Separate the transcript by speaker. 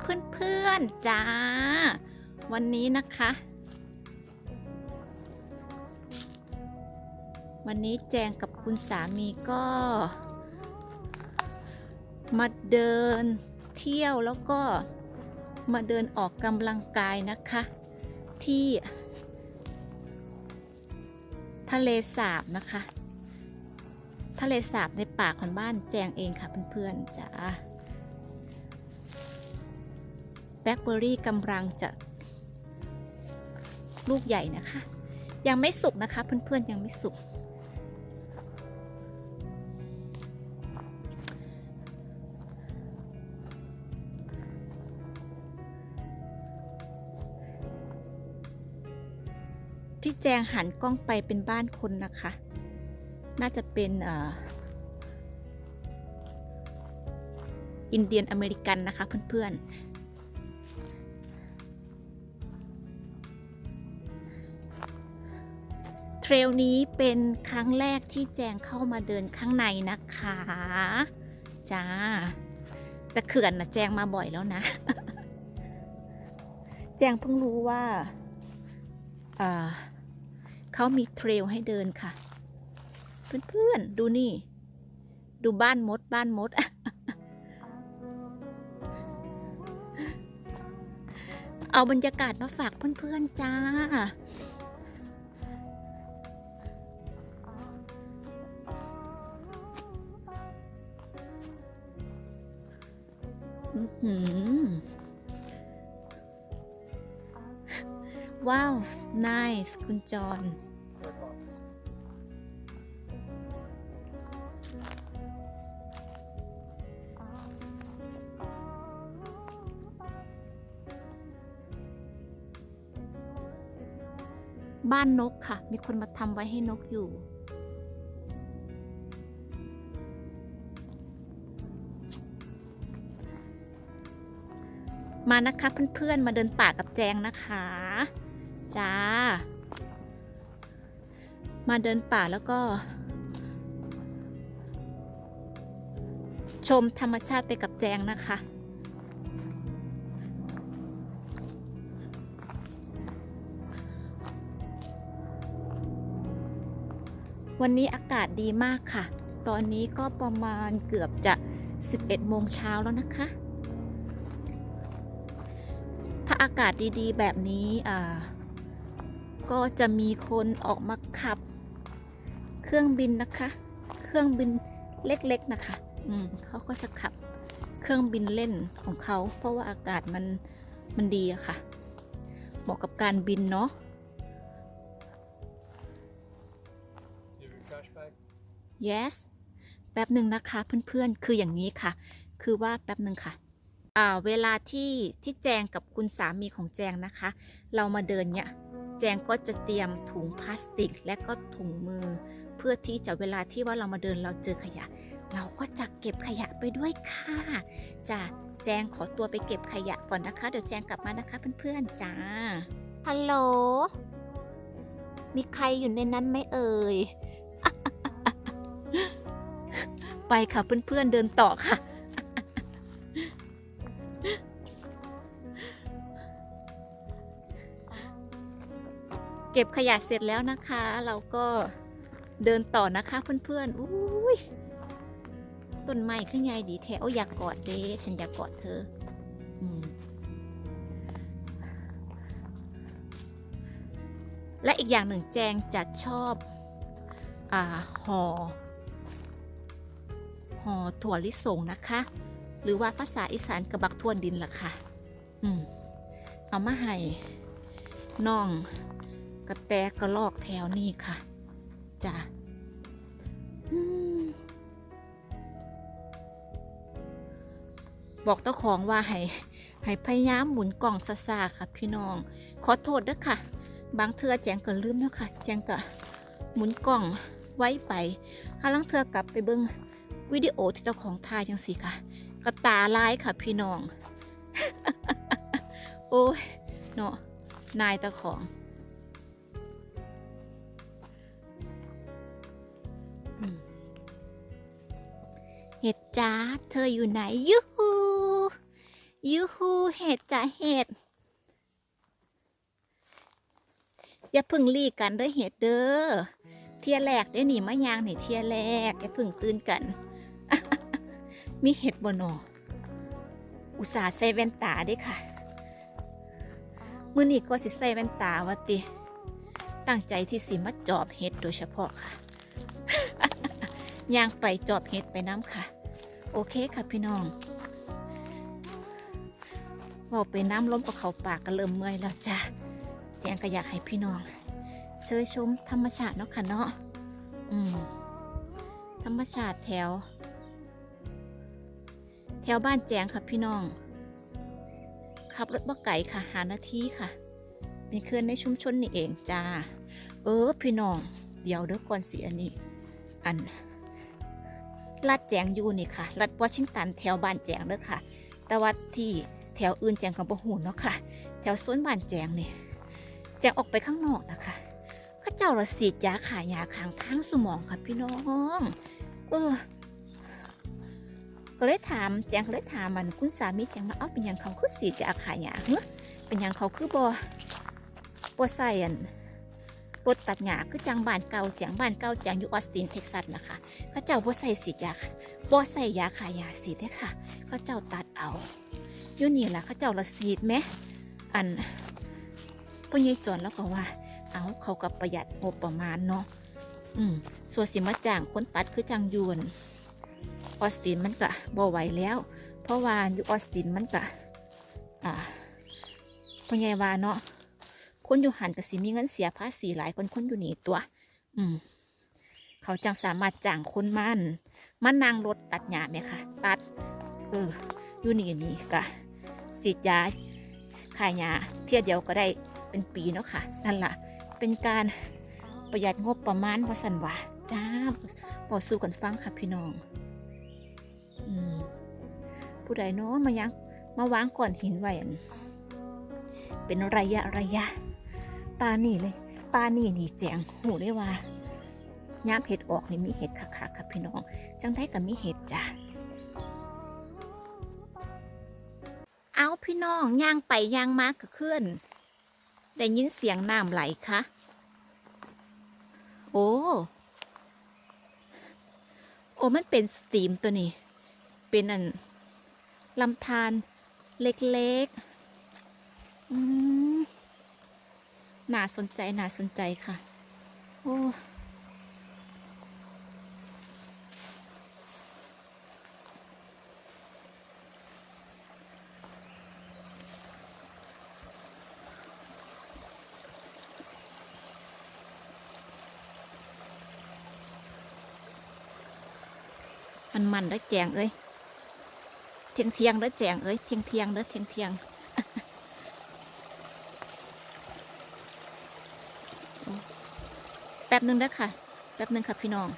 Speaker 1: เพื่อนๆจ้า วันนี้นะคะ วันนี้แจงกับคุณสามีก็ มาเดินเที่ยวแล้วก็มาเดินออกกำลังกายนะคะ ที่ ทะเลสาบนะคะ ทะเลสาบในป่าของบ้านแจงเองค่ะเพื่อนๆจ้า แบล็คเบอร์รี่กำลังจะลูกใหญ่นะคะ ยังไม่สุกนะคะ เพื่อนๆยังไม่สุก ที่แจงหันกล้องไปเป็นบ้านคนนะคะ น่าจะเป็นอินเดียนอเมริกันนะคะเพื่อนๆ เทรลนี้เป็นครั้งแรกที่แจงเข้ามาเดินข้างในนะคะ จ้า แต่เขื่อนนะแจงมาบ่อยแล้วนะ แจงเพิ่งรู้ว่าอ่าเขามีเทรลให้เดินค่ะ เพื่อนๆ ดูนี่ ดูบ้านมดบ้านมดเอาบรรยากาศมาฝากเพื่อนๆจ้า ว้าว nice คุณจอนบ้านนกค่ะ มีคนมาทำไว้ให้นกอยู่ มานะคะเพื่อนๆ มาเดินป่ากับแจงนะคะจ้า มาเดินป่าแล้วก็ ชมธรรมชาติไปกับแจงนะคะ วันนี้อากาศดีมากค่ะ ตอนนี้ก็ประมาณเกือบจะ 11โมงเช้าแล้วนะคะ อากาศดีๆ แบบนี้อ่าก็จะมีคนออกมาขับ เครื่องบินนะคะ เครื่องบินเล็กๆนะคะ อืมเขาก็จะขับเครื่องบินเล่นของเขา เพราะว่าอากาศมันมันดีอะค่ะ เหมาะกับการบินเนาะ Yes แป๊บหนึ่งนะคะเพื่อนๆ คืออย่างนี้ค่ะ คือว่าแป๊บหนึ่งค่ะ เวลาที่ที่แจงกับคุณสามีของแจงนะคะ เรามาเดินเนี่ยแจงก็จะเตรียมถุงพลาสติก และก็ถุงมือ เพื่อที่จะเวลาที่ว่าเรามาเดินเราเจอขยะ เราก็จะเก็บขยะไปด้วยค่ะจ้ะแจงขอตัวไปเก็บขยะก่อนนะคะ เดี๋ยวแจงกลับมานะคะเพื่อนๆจ้าฮัลโหลมีใครอยู่ในนั้นไหมเอ่ยไปค่ะเพื่อนๆเดินต่อค่ะ เก็บขยะเสร็จแล้วนะคะ เราก็เดินต่อนะคะเพื่อนๆอุ้ยต้นไม้ขึ้นใหญ่ดีแท้โอ้อยากกอดเด้ฉันอยากกอดเธออมและอีกอย่างหนึ่งแจงจะชอบอ่าห่อห่อถั่วลิสงนะคะ หรือว่าภาษาอีสานกระบักทั่วดินล่ะค่ะ อืม เอามาให้น้อง กระแตกระลอกแถวนี้ค่ะจ้ะบอกเจ้าของว่าให้ให้พยายามหมุนกล่องซาซาๆค่ะ พี่น้อง ขอโทษด้วยค่ะ บางเทือแจงก็ลืมแล้วค่ะ แจงก็หมุนกล่องไว้ไปถ้าลังเทือกลับไปเบิ่งวิดีโอที่เจ้าของถ่ายจังสิค่ะกระตาลายค่ะ พี่น้อง โอ้ยเนาะนายเจ้าของ เห็ดจ้าเธออยู่ไหนยูฮูยูฮูเห็ดจ้ะเห็ดอย่าพึ่งรีกันเด้อเห็ดเด้อเทียแรกได้หนีมายางนี่เทียแรกอย่าพึ่งตื่นกัน มีเห็ดบนออุตส่าห์ใส่แว่นตาด้วยค่ะมื้อนี้ก็สิใส่แว่นตาวะติ ตั้งใจที่สิมาจอบเห็ดโดยเฉพาะค่ะย่างไปจอบเห็ดไปน้ำค่ะ โอเคค่ะพี่น้องบอกไปน้ำล้มกับเขาปากก็เริ่มเมื่อยแล้วจ้ะแจงก็อยากให้พี่น้องเชยชมธรรมชาติเนาะค่ะเนาะอืมธรรมชาติแถว แถวบ้านแจงค่ะพี่น้อง ขับรถบ่ไก่ค่ะหานาทีค่ะ เป็นเคลื่อนในชุมชนนี่เองจ้า เออพี่น้อง เดี๋ยวเด้อก่อนสิอันนี้ อัน รัดแจงอยู่นี่ค่ะ รัดวอชิงตันแถวบ้านแจงเด้อค่ะ แต่ว่าที่แถวอื่นแจงกับบ่หูเนาะค่ะ แถวสวนบ้านแจงนี่แจงออกไปข้างนอกนะคะข้าเจ้าละสีดยาขายาขางทางสมองค่ะพี่น้องเออก็เลยถามแจงก็เลยถามมันคุณสามีแจงว่าเอ้าเป็นยังเขาคือสีดยาขายาเฮ้เป็นยังเขาคือบ่บ่ใส่อัน รถตัดหญ้าคือจังบ้านเก่าแจงบ้านเก่าแจงอยู่ออสตินเท็กซัสนะคะเขาเจ้าบ่ใส่สีดยาค่ะบ่ใส่ยาขายาสีดเด้ค่ะเขาเจ้าตัดเอาอยู่นี่ล่ะเขาเจ้าละสีดไหมอันพ่อใหญ่จอนแล้วก็ว่า เอาเขากับประหยัดงบประมาณเนาะอืมส่วนสิมาจ้างคนตัดคือจังยวนออสตินมันก็บ่ไหวแล้ว เพราะว่าอยู่ออสตินมันก็อ่าพ่อใหญ่ว่าเนาะ คนอยู่หันก็สิมีเงินเสียภาษีหลายคนคนอยู่หนีตัว อืม เขาจังสามารถจ้างคนมันมันนางรถตัดหญ้าไหมคะตัด เออ อยู่นี่นี่กะสีดยาขายหญ้าเที่ยเดียวก็ได้เป็นปีเนาะค่ะ นั่นล่ะ เป็นการประหยัดงบประมาณวสันว่าจ้าบอกสู้กันฟังค่ะพี่น้อง อืม ผู้ใดเนาะมายังมาวางก่อนหินไว้เป็นระยะระยะ ปลานี่เลยปลานี่นี่แจงหูได้ว่ายามเห็ดออกนี่มีเห็ดคักๆครับพี่น้อง จังได้กับมีเห็ดจ้ะเอาพี่น้องย่างไปย่างมากก็เคลื่อนได้ยินเสียงน้ำไหลคะโอ้โอ้มันเป็นสตรีมตัวนี้ เป็นอันลำธารเล็กๆอืม น่าสนใจน่าสนใจค่ะ โอ้มันมันแล้วแจงเอ้ยเทียงเทียงแล้วแจงเอ้ยเทียงเทียงแล้วเทียงเทียงแป๊บนึ่งนะค่ะ แป๊บนึงค่ะพี่น้อง